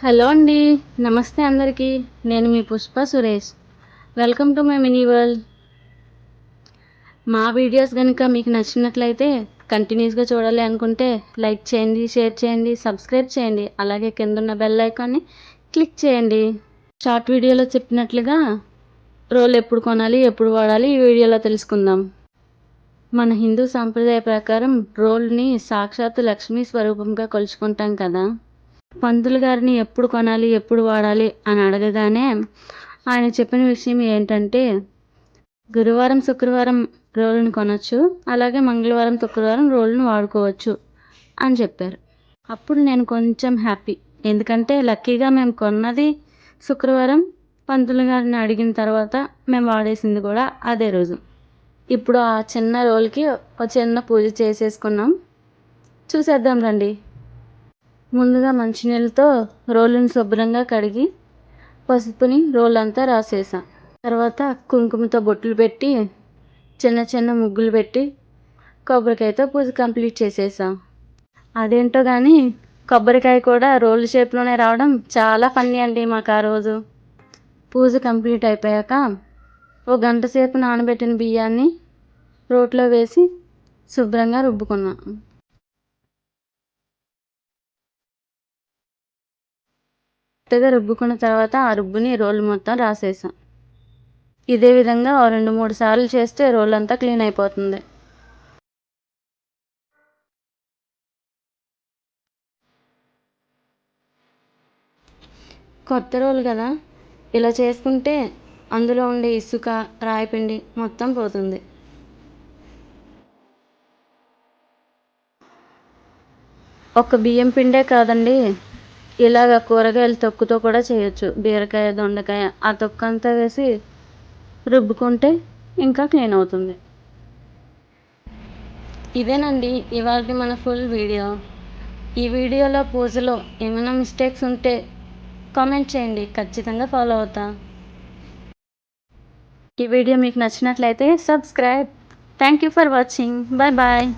Hello అండి నమస్తే అందరికీ. నేను మీ Pushpa Suresh. Welcome to my mini world మా వీడియోస్ కనుక మీకు నచ్చినట్లయితే కంటిన్యూస్గా చూడాలి అనుకుంటే లైక్ చేయండి షేర్ చేయండి సబ్స్క్రైబ్ చేయండి. అలాగే కింద ఉన్న బెల్ ఐకాన్ని క్లిక్ చేయండి. షార్ట్ వీడియోలో చెప్పినట్లుగా రోల్ ఎప్పుడు కొనాలి ఎప్పుడు వాడాలి ఈ వీడియోలో తెలుసుకుందాం. మన హిందూ సాంప్రదాయ ప్రకారం రోల్ని సాక్షాత్తు లక్ష్మీ స్వరూపంగా కొలుచుకుంటాం కదా. పంతులు గారిని ఎప్పుడు కొనాలి ఎప్పుడు వాడాలి అని అడగగానే ఆయన చెప్పిన విషయం ఏంటంటే గురువారం శుక్రవారం రోలుని కొనచ్చు అలాగే మంగళవారం శుక్రవారం రోలుని వాడుకోవచ్చు అని చెప్పారు. అప్పుడు నేను కొంచెం హ్యాపీ. ఎందుకంటే లక్కీగా మేము కొన్నది శుక్రవారం పంతులు గారిని అడిగిన తర్వాత మేము వాడేసింది కూడా అదే రోజు. ఇప్పుడు ఆ చిన్న రోల్కి ఒక చిన్న పూజ చేసేసుకున్నాం. చూసేద్దాం రండి. ముందుగా మంచినీళ్ళతో రోలుని శుభ్రంగా కడిగి పసుపుని రోలు అంతా రాసేసా. తర్వాత కుంకుమతో బొట్లు పెట్టి చిన్న చిన్న ముగ్గులు పెట్టి కొబ్బరికాయతో పూజ కంప్లీట్ చేసేసాం. అదేంటో కానీ కొబ్బరికాయ కూడా రోల్ షేప్లోనే రావడం చాలా ఫన్నీ అండి మాకు ఆ రోజు. పూజ కంప్లీట్ అయిపోయాక ఓ గంట సేపు నానబెట్టిన బియ్యాన్ని రోట్లో వేసి శుభ్రంగా రుబ్బుకున్నాం. మెత్తగా రుబ్బుకున్న తర్వాత ఆ రుబ్బుని రోల్ మొత్తం రాసేసాం ఇదే విధంగా రెండు మూడు సార్లు చేస్తే రోల్ అంతా క్లీన్ అయిపోతుంది. కొత్త రోల్ కదా? ఇలా చేసుకుంటే అందులో ఉండే ఇసుక రాయిపిండి మొత్తం పోతుంది. ఒక బియ్యం పిండే కాదండి. ఇలాగ కూరగాయల తొక్కుతో కూడా చేయొచ్చు. బీరకాయ దొండకాయ ఆ తొక్కు అంతా వేసి రుబ్బుకుంటే ఇంకా క్లీన్ అవుతుంది. ఇదేనండి ఇవాళ మన ఫుల్ వీడియో. ఈ వీడియోలో పూజలో ఏమైనా మిస్టేక్స్ ఉంటే కామెంట్ చేయండి. ఖచ్చితంగా ఫాలో అవుతా. ఈ వీడియో మీకు నచ్చినట్లయితే subscribe. Thank you for watching. Bye bye.